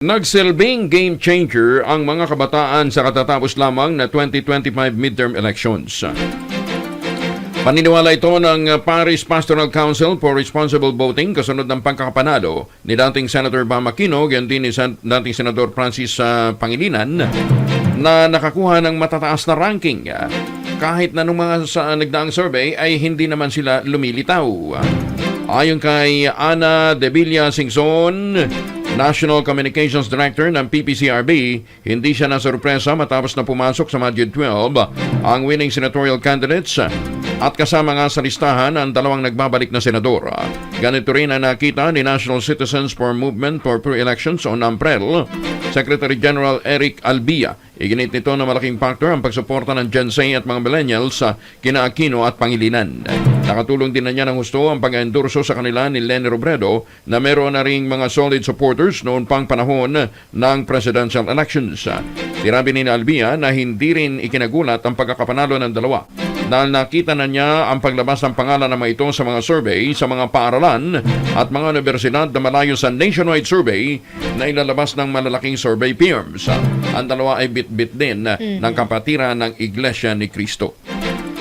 Nagsilbing game changer ang mga kabataan sa katatapos lamang na 2025 midterm elections. Paniniwala ito ng Paris Pastoral Council for Responsible Voting kasunod ng pagkakapanalo ni dating Senator Bam Aquino gayon din ni dating Senador Francis ah, Pangilinan na nakakuha ng matataas na ranking. Kahit na nung mga sa nagdaang survey ay hindi naman sila lumilitaw. Ayon kay Ana De Villa Singson, National Communications Director ng PPCRB, hindi siya nasurpresa matapos na pumasok sa Madrid 12 ang winning senatorial candidates at kasama nga sa listahan ang dalawang nagbabalik na senador. Ganito rin ang nakita ni National Citizens for Movement for Pre-Elections o NAMPREL, Secretary General Eric Albia. Iginit nito na malaking factor ang pagsuporta ng Gen Z at mga millennials sa kina Aquino at Pangilinan. Nakatulong din na niya ng gusto ang pag-endorso sa kanila ni Lenny Robredo na meron na ring mga solid supporters noon pang panahon ng presidential elections. Tirabi ni Albia na hindi rin ikinagulat ang pagkakapanalo ng dalawa dahil nakita na niya ang paglabas ng pangalan ng mga ito sa mga survey sa mga paaralan at mga universidad na malayo sa nationwide survey na ilalabas ng malalaking survey firms. Ang dalawa ay bit-bit din ng kapatiran ng Iglesia ni Cristo.